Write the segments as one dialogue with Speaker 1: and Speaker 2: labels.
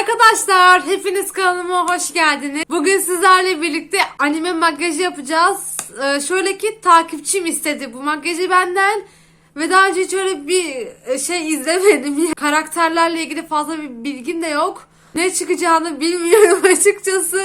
Speaker 1: Arkadaşlar hepiniz kanalıma hoş geldiniz. Bugün sizlerle birlikte anime makyajı yapacağız. Ee, şöyle ki takipçim istedi bu makyajı benden. Ve daha önce hiç öyle bir e, şey izlemedim. Karakterlerle ilgili fazla bir bilgim de yok. Ne çıkacağını bilmiyorum açıkçası.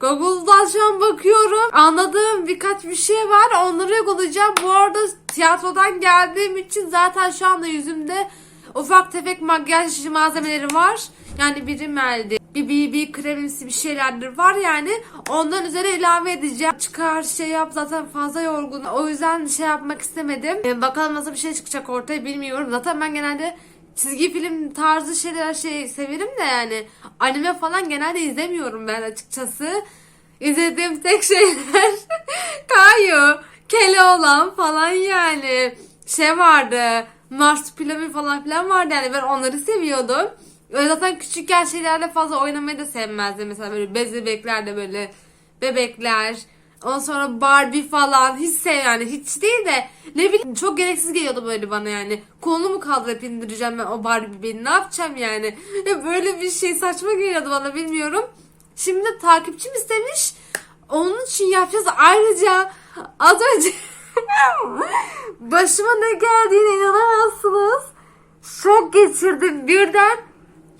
Speaker 1: Google'dan şu an bakıyorum. Anladığım birkaç bir şey var. Onları uygulayacağım. Bu arada tiyatrodan geldiğim için zaten şu anda yüzümde ufak tefek makyaj malzemeleri var. Yani bir rimeldi, bir BB kremimsi bir şeylerdir var yani. Ondan üzerine ilave edeceğim. Çıkar şey yap zaten fazla yorgun. O yüzden şey yapmak istemedim. Ee, bakalım nasıl bir şey çıkacak ortaya bilmiyorum. Zaten ben genelde çizgi film tarzı şeyler şey severim de yani anime falan genelde izlemiyorum ben açıkçası. İzlediğim tek şeyler Kayu, Keloğlan falan yani. Şey vardı. Mars pilavı falan filan vardı yani ben onları seviyordum. Zaten küçükken şeylerle fazla oynamayı da sevmezdim. Mesela böyle bez bebeklerde böyle bebekler. Ondan sonra Barbie falan hiç sev yani hiç değil de ne bileyim çok gereksiz geliyordu böyle bana yani. Kolunu mu kaldırıp indireceğim ben o Barbie beni ne yapacağım yani. Ya böyle bir şey saçma geliyordu bana bilmiyorum. Şimdi takipçim istemiş. Onun için yapacağız. Ayrıca az önce başıma ne geldiğine inanamazsınız. Şok geçirdim birden.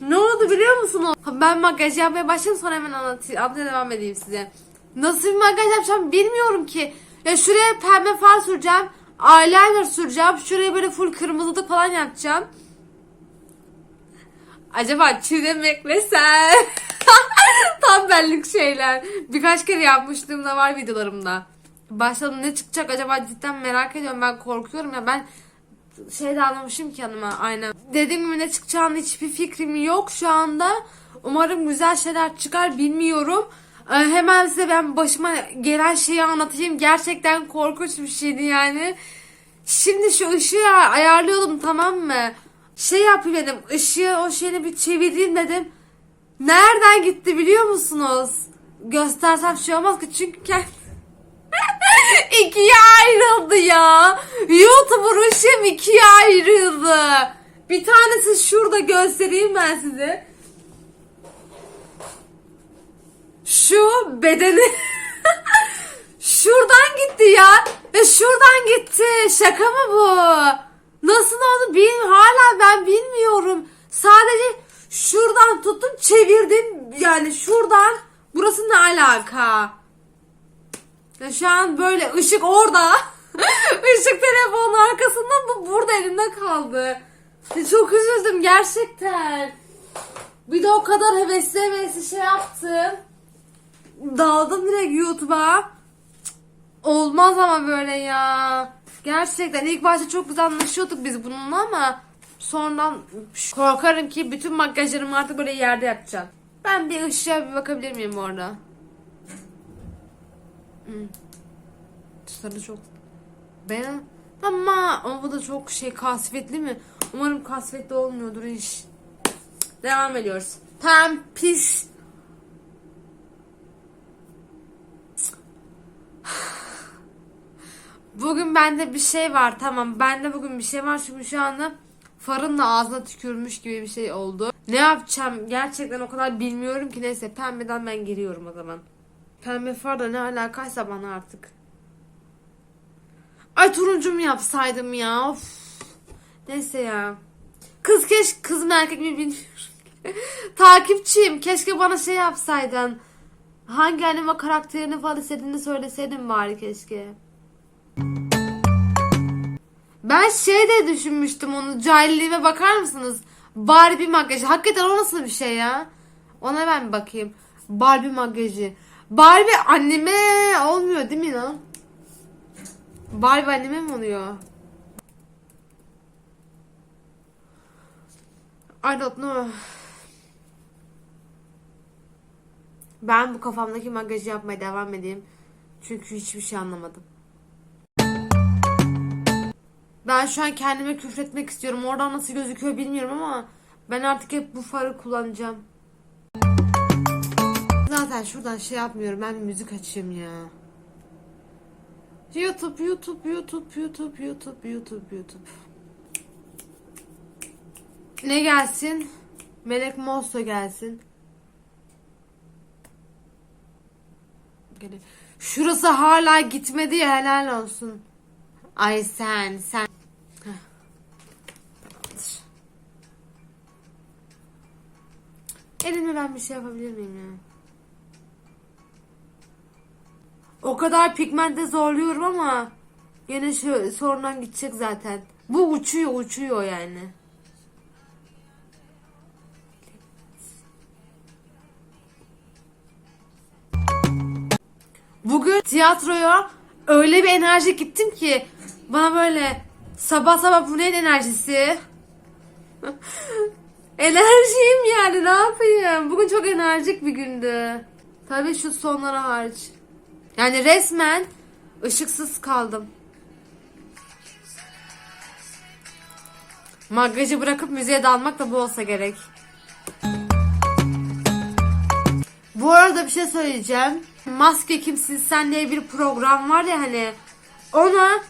Speaker 1: Ne oldu biliyor musunuz? Ben makyaj yapmaya başladım sonra hemen anlatayım. Abla devam edeyim size. Nasıl bir makyaj yapacağım bilmiyorum ki. Ya şuraya pembe far süreceğim. Eyeliner süreceğim. Şuraya böyle full kırmızılık falan yapacağım. Acaba çiğde mi eklesem? Tam benlik şeyler. Birkaç kere yapmışlığım da var videolarımda. Başladım ne çıkacak acaba cidden merak ediyorum. Ben korkuyorum ya ben şey de anlamışım ki yanıma aynen. Dediğim gibi ne çıkacağını hiçbir fikrim yok şu anda. Umarım güzel şeyler çıkar bilmiyorum. Ee, hemen size ben başıma gelen şeyi anlatayım. Gerçekten korkunç bir şeydi yani. Şimdi şu ışığı ayarlıyordum tamam mı? Şey yapayım dedim. ışığı o şeyini bir çevireyim dedim. Nereden gitti biliyor musunuz? Göstersem şey olmaz ki çünkü ikiye ayrıldı ya. YouTuber ışığım ikiye ayrıldı. Bir tanesi şurada göstereyim ben size. Şu bedeni şuradan gitti ya. Ve şuradan gitti. Şaka mı bu? Nasıl oldu bilmiyorum. Hala ben bilmiyorum. Sadece şuradan tuttum çevirdim. Yani şuradan. Burası ne alaka? Ya şu an böyle ışık orada. Işık telefonun arkasında bu burada elimde kaldı. Ya Çok üzüldüm gerçekten. Bir de o kadar hevesli hevesli şey yaptım. Daldım direkt YouTube'a. Olmaz ama böyle ya. Gerçekten ilk başta çok güzel anlaşıyorduk biz bununla ama sonradan korkarım ki bütün makyajlarımı artık böyle yerde yapacağım. Ben bir ışığa bir bakabilir miyim orada? Sarı çok ben ama ama bu da çok şey kasvetli mi? Umarım kasvetli olmuyordur iş. Devam ediyoruz. Tam pis. Bugün bende bir şey var tamam. Bende bugün bir şey var çünkü şu anda farın da ağzına tükürmüş gibi bir şey oldu. Ne yapacağım gerçekten o kadar bilmiyorum ki neyse pembeden ben giriyorum o zaman. Pembe far da ne alakaysa bana artık. Ay turuncu mu yapsaydım ya? Of. Neyse ya. Kız keş kız mı erkek mi bilmiyorum. Takipçiyim. Keşke bana şey yapsaydın. Hangi anime karakterini falan istediğini söyleseydin bari keşke. Ben şey de düşünmüştüm onu. Cahilliğime bakar mısınız? Barbie makyajı. Hakikaten o nasıl bir şey ya? Ona ben bir bakayım. Barbie makyajı. Barbie anneme olmuyor değil mi lan? Barbie anneme mi oluyor? I don't know. Ben bu kafamdaki makyajı yapmaya devam edeyim. Çünkü hiçbir şey anlamadım. Ben şu an kendime küfretmek istiyorum. Oradan nasıl gözüküyor bilmiyorum ama ben artık hep bu farı kullanacağım. Zaten şuradan şey yapmıyorum. Ben müzik açayım ya. YouTube, YouTube, YouTube, YouTube, YouTube, YouTube, YouTube. Ne gelsin? Melek Mosso gelsin. Şurası hala gitmedi ya helal olsun. Ay sen sen. Elimle ben bir şey yapabilir miyim ya? O kadar pigmentte zorluyorum ama yine şu sonradan gidecek zaten. Bu uçuyor uçuyor yani. Bugün tiyatroya öyle bir enerji gittim ki bana böyle sabah sabah bu neyin enerjisi? Enerjiyim yani ne yapayım? Bugün çok enerjik bir gündü. Tabii şu sonları hariç. Yani resmen ışıksız kaldım. Makyajı bırakıp müziğe dalmak da bu olsa gerek. Bu arada bir şey söyleyeceğim. Maske Kimsin Sen diye bir program var ya hani. Ona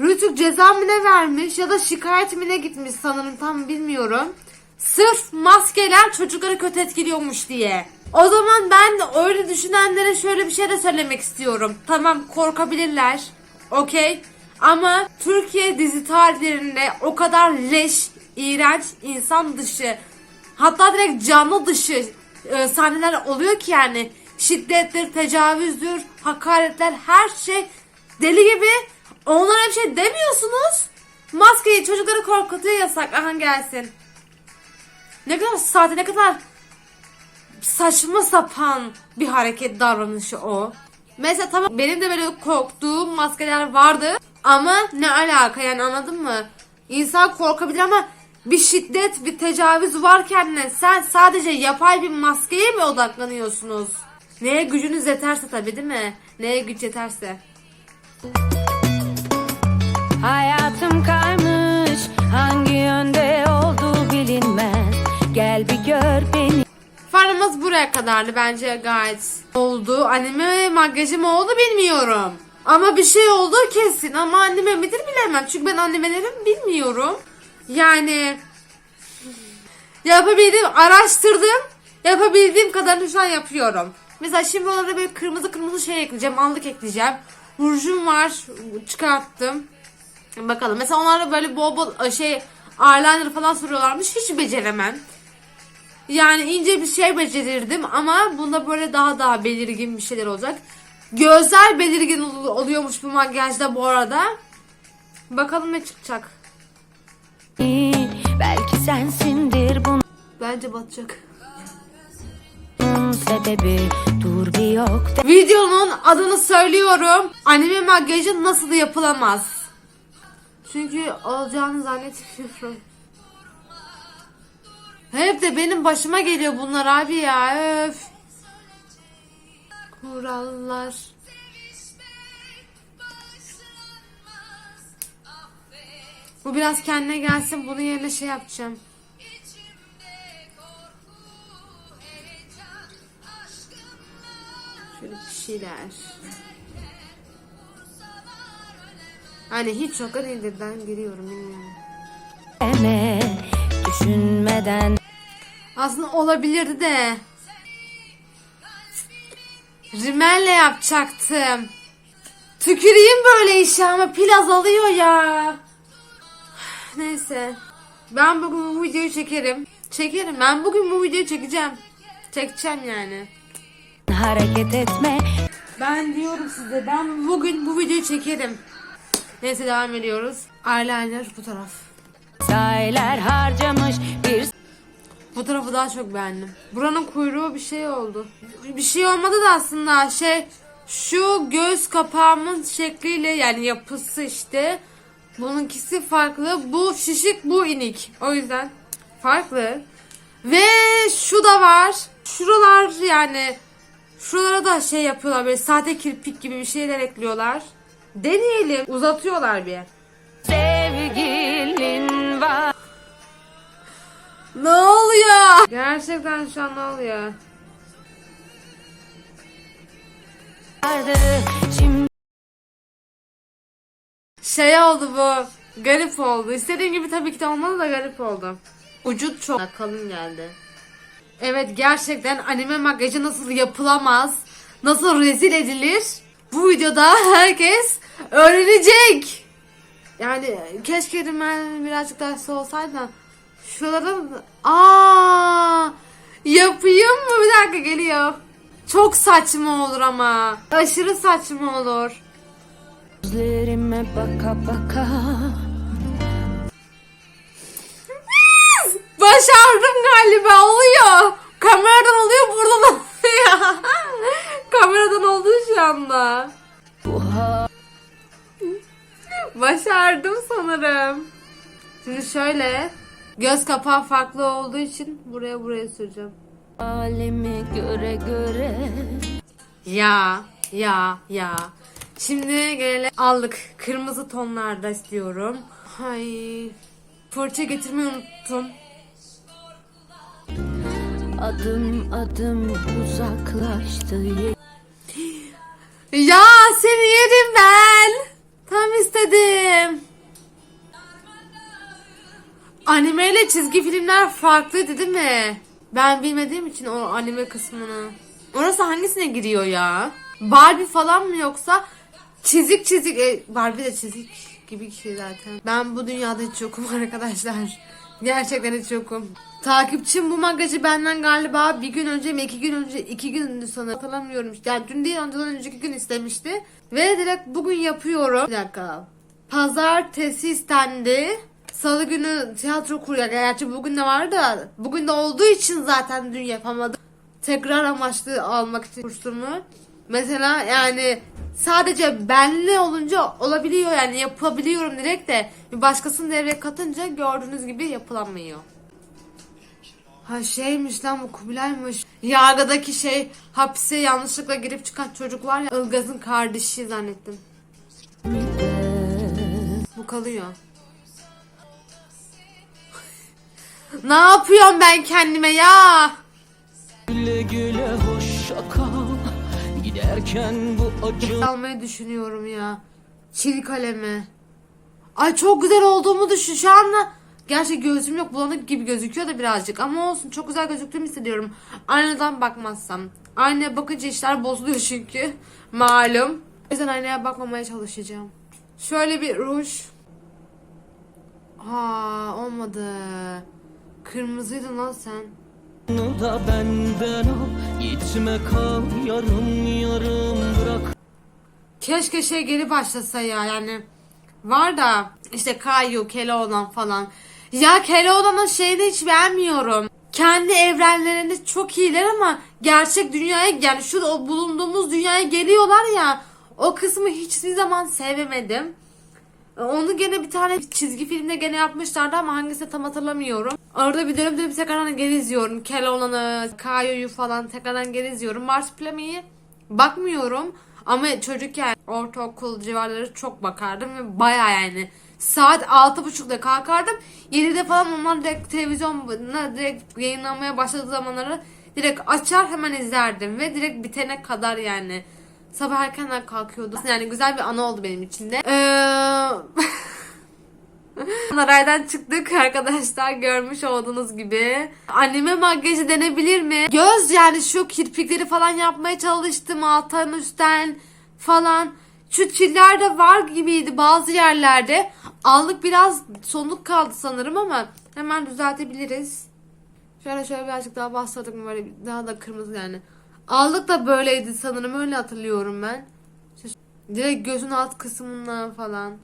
Speaker 1: Rütük ceza mı ne vermiş ya da şikayet mi ne gitmiş sanırım tam bilmiyorum. Sırf maskeler çocukları kötü etkiliyormuş diye. O zaman ben de öyle düşünenlere şöyle bir şey de söylemek istiyorum. Tamam korkabilirler. Okey. Ama Türkiye dizi tarihlerinde o kadar leş, iğrenç, insan dışı, hatta direkt canlı dışı e, sahneler oluyor ki yani şiddettir, tecavüzdür, hakaretler her şey deli gibi. Onlara bir şey demiyorsunuz. Maskeyi çocukları korkutuyor yasak. Aha gelsin. Ne kadar sade ne kadar saçma sapan bir hareket davranışı o. Mesela tamam benim de böyle korktuğum maskeler vardı ama ne alaka yani anladın mı? İnsan korkabilir ama bir şiddet, bir tecavüz varken ne? Sen sadece yapay bir maskeye mi odaklanıyorsunuz? Neye gücünüz yeterse tabii değil mi? Neye güç yeterse.
Speaker 2: Hayatım kaymış hangi yönde olduğu bilinmez Gel bir gör beni
Speaker 1: Farımız buraya kadardı bence gayet oldu. Anime makyajım oldu bilmiyorum. Ama bir şey oldu kesin ama anime midir bilemem. Çünkü ben animelerim bilmiyorum. Yani yapabildiğim araştırdım. Yapabildiğim kadarını şu an yapıyorum. Mesela şimdi onlara böyle kırmızı kırmızı şey ekleyeceğim. Allık ekleyeceğim. Rujum var. Çıkarttım. Bakalım. Mesela onlara böyle bol bol şey eyeliner falan sürüyorlarmış. Hiç beceremem. Yani ince bir şey becerirdim ama bunda böyle daha daha belirgin bir şeyler olacak. Gözler belirgin ol- oluyormuş bu makyajda bu arada. Bakalım ne çıkacak.
Speaker 2: Belki sensindir bunun
Speaker 1: Bence batacak.
Speaker 2: sebebi Dur bir yok de
Speaker 1: Videonun adını söylüyorum. Anime makyajı nasıl yapılamaz. Çünkü olacağını zannetmiyorum. Hep de benim başıma geliyor bunlar abi ya. Öf. Kurallar. Bu biraz kendine gelsin. Bunun yerine şey yapacağım. Şöyle bir şeyler. Hani hiç şoka değildir. Ben giriyorum bilmiyorum.
Speaker 2: Düşünmeden
Speaker 1: Aslında olabilirdi de. Rimelle yapacaktım. Tüküreyim böyle işe ama pil azalıyor ya. Neyse. Ben bugün bu videoyu çekerim. Çekerim. Ben bugün bu videoyu çekeceğim. Çekeceğim yani.
Speaker 2: hareket etme
Speaker 1: Ben diyorum size ben bugün bu videoyu çekerim. Neyse devam ediyoruz. Eyeliner bu taraf.
Speaker 2: Saylar harcamış bir
Speaker 1: Bu tarafı daha çok beğendim. Buranın kuyruğu bir şey oldu. Bir şey olmadı da aslında şey şu göz kapağımın şekliyle yani yapısı işte bununkisi farklı. Bu şişik bu inik. O yüzden farklı. Ve şu da var. Şuralar yani şuralara da şey yapıyorlar böyle sahte kirpik gibi bir şeyler ekliyorlar. Deneyelim. Uzatıyorlar bir. Ne oluyor? Gerçekten şu an ne oluyor? Şey oldu bu. Garip oldu. İstediğim gibi tabii ki de olmadı da garip oldu. Ucu çok kalın geldi. Evet gerçekten anime makyajı nasıl yapılamaz, nasıl rezil edilir bu videoda herkes öğrenecek. Yani keşke ben birazcık daha olsaydı da şuralardan aa yapayım mı bir dakika geliyor. Çok saçma olur ama. Aşırı saçma olur.
Speaker 2: Gözlerime baka baka
Speaker 1: Başardım galiba oluyor. Kameradan oluyor buradan oluyor. Kameradan oldu şu anda. Başardım sanırım. Şimdi şöyle göz kapağı farklı olduğu için buraya buraya süreceğim.
Speaker 2: halime göre göre
Speaker 1: Ya ya ya. Şimdi gelelim aldık. Kırmızı tonlarda istiyorum. Hay. Fırça getirmeyi unuttum.
Speaker 2: Adım adım uzaklaştı
Speaker 1: Ya seni yedim ben. Tam istedim. Anime ile çizgi filmler farklıydı değil mi? Ben bilmediğim için o anime kısmını. Orası hangisine giriyor ya? Barbie falan mı yoksa çizik çizik e, Barbie de çizik gibi bir şey zaten. Ben bu dünyada hiç yokum arkadaşlar. Gerçekten hiç yokum. Takipçim bu magazı benden galiba bir gün önce mi iki gün önce iki gün sanırım hatırlamıyorum. Yani dün değil ondan önceki gün istemişti. Ve direkt bugün yapıyorum. Bir dakika. Pazartesi istendi. Salı günü tiyatro kuruyor. Gerçi bugün de var da bugün de olduğu için zaten dün yapamadım. Tekrar amaçlı almak için kursumu. Mesela yani sadece benli olunca olabiliyor yani yapabiliyorum direkt de bir başkasını devreye katınca gördüğünüz gibi yapılamıyor. Ha şeymiş lan bu Kubilay'mış. Yargıdaki şey hapse yanlışlıkla girip çıkan çocuk var ya Ilgaz'ın kardeşi zannettim. Bu kalıyor. Ne yapıyorum ben kendime ya?
Speaker 3: Güle güle hoşça kal Giderken bu acı
Speaker 1: almayı düşünüyorum ya. Çil kalemi. Ay çok güzel olduğumu düşün şu anda. Gerçi gözüm yok bulanık gibi gözüküyor da birazcık ama olsun çok güzel gözüktüğümü hissediyorum. Aynadan bakmazsam. Aynaya bakınca işler bozuluyor çünkü. Malum. O yüzden aynaya bakmamaya çalışacağım. Şöyle bir ruj. Ha olmadı. Kırmızıydın lan sen.
Speaker 3: da benden al Gitme kal yarım yarım bırak
Speaker 1: Keşke şey geri başlasa ya yani. Var da işte Kayu, Keloğlan falan. Ya Keloğlan'ın şeyini hiç beğenmiyorum. Kendi evrenlerinde çok iyiler ama gerçek dünyaya yani şu o bulunduğumuz dünyaya geliyorlar ya. O kısmı hiçbir zaman sevemedim. Onu gene bir tane çizgi filmde gene yapmışlardı ama hangisini tam hatırlamıyorum. Orada bir dönem dönem tekrardan geri izliyorum. Keloğlan'ı, Kayo'yu falan tekrardan geri izliyorum. Marsupilami'yi bakmıyorum. Ama çocukken ortaokul civarları çok bakardım ve baya yani saat altı buçukta kalkardım. 7'de falan onlar direkt televizyona direkt yayınlanmaya başladığı zamanları direkt açar hemen izlerdim ve direkt bitene kadar yani sabah erkenden kalkıyordum. Yani güzel bir anı oldu benim için de. Eee... Naray'dan çıktık arkadaşlar görmüş olduğunuz gibi. Anime makyajı denebilir mi? Göz yani şu kirpikleri falan yapmaya çalıştım alttan üstten falan. Şu çiller de var gibiydi bazı yerlerde. Allık biraz soluk kaldı sanırım ama hemen düzeltebiliriz. Şöyle şöyle birazcık daha bastırdık mı böyle daha da kırmızı yani. Allık da böyleydi sanırım öyle hatırlıyorum ben. Direkt gözün alt kısmından falan.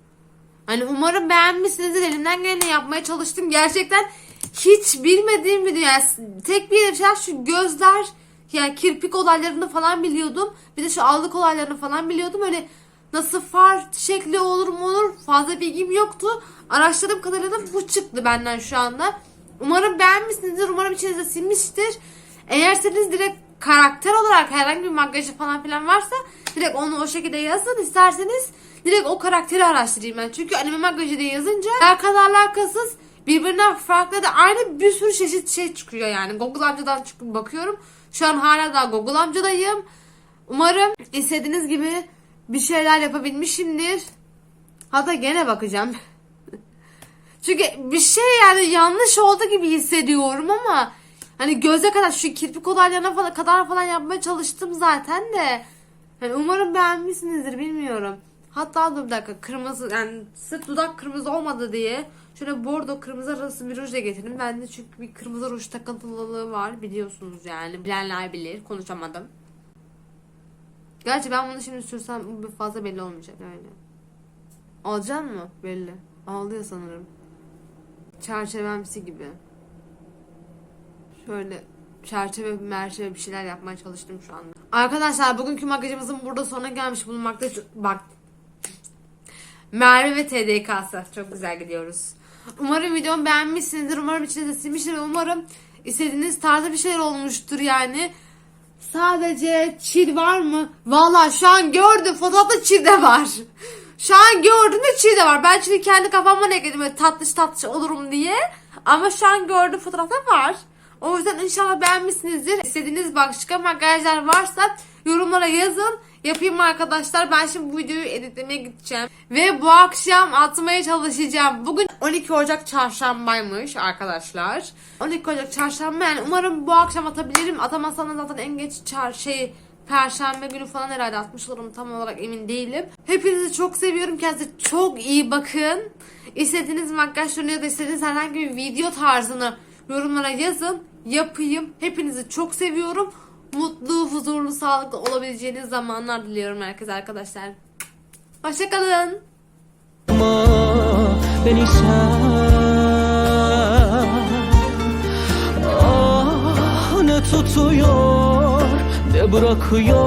Speaker 1: Hani umarım beğenmişsinizdir. Elimden geleni yapmaya çalıştım. Gerçekten hiç bilmediğim bir dünya. Tek bir şey şu gözler yani kirpik olaylarını falan biliyordum. Bir de şu allık olaylarını falan biliyordum. Öyle nasıl far şekli olur mu olur fazla bilgim yoktu. Araştırdığım kadarıyla bu çıktı benden şu anda. Umarım beğenmişsinizdir. Umarım içinizde sinmiştir. Eğer direkt karakter olarak herhangi bir makyajı falan filan varsa direkt onu o şekilde yazın. İsterseniz direkt o karakteri araştırayım ben. Çünkü anime makyajı diye yazınca alakalı alakasız birbirinden farklı da aynı bir sürü çeşit şey çıkıyor yani. Google amcadan çıkıp bakıyorum. Şu an hala daha Google amcadayım. Umarım istediğiniz gibi bir şeyler yapabilmişimdir. Hatta gene bakacağım. Çünkü bir şey yani yanlış oldu gibi hissediyorum ama Hani göze kadar şu kirpik olaylarına falan kadar falan yapmaya çalıştım zaten de. Hani umarım beğenmişsinizdir bilmiyorum. Hatta dur bir dakika kırmızı yani sırf dudak kırmızı olmadı diye şöyle bordo kırmızı arası bir ruj da getirdim. Bende çünkü bir kırmızı ruj takıntılılığı var biliyorsunuz yani. Bilenler bilir konuşamadım. Gerçi ben bunu şimdi sürsem bu fazla belli olmayacak öyle. Alacaksın mı? Belli. Ağlıyor sanırım. Çerçevemsi gibi. Şöyle çerçeve merçeve bir şeyler yapmaya çalıştım şu anda. Arkadaşlar bugünkü makyajımızın burada sonuna gelmiş bulunmakta. Bak. Merve ve TDK'sı. Çok güzel gidiyoruz. Umarım videomu beğenmişsinizdir. Umarım içinize sinmiştir. Umarım istediğiniz tarzda bir şeyler olmuştur yani. Sadece çil var mı? Valla şu an gördüm. Fotoğrafta çil de var. Şu an gördüm de çil de var. Ben çili kendi kafamdan ekledim. Böyle tatlış tatlış olurum diye. Ama şu an gördüm fotoğrafta var. O yüzden inşallah beğenmişsinizdir. İstediğiniz başka makyajlar varsa yorumlara yazın. Yapayım arkadaşlar. Ben şimdi bu videoyu editlemeye gideceğim. Ve bu akşam atmaya çalışacağım. Bugün 12 Ocak çarşambaymış arkadaşlar. 12 Ocak çarşamba yani umarım bu akşam atabilirim. Atamazsam zaten en geç çar şey Perşembe günü falan herhalde atmış olurum tam olarak emin değilim. Hepinizi çok seviyorum. Kendinize çok iyi bakın. İstediğiniz makyaj türünü ya da istediğiniz herhangi bir video tarzını yorumlara yazın. Yapayım. Hepinizi çok seviyorum. Mutlu, huzurlu, sağlıklı olabileceğiniz zamanlar diliyorum herkese arkadaşlar. Hoşçakalın.
Speaker 3: Beni sen Ah ne tutuyor ne bırakıyor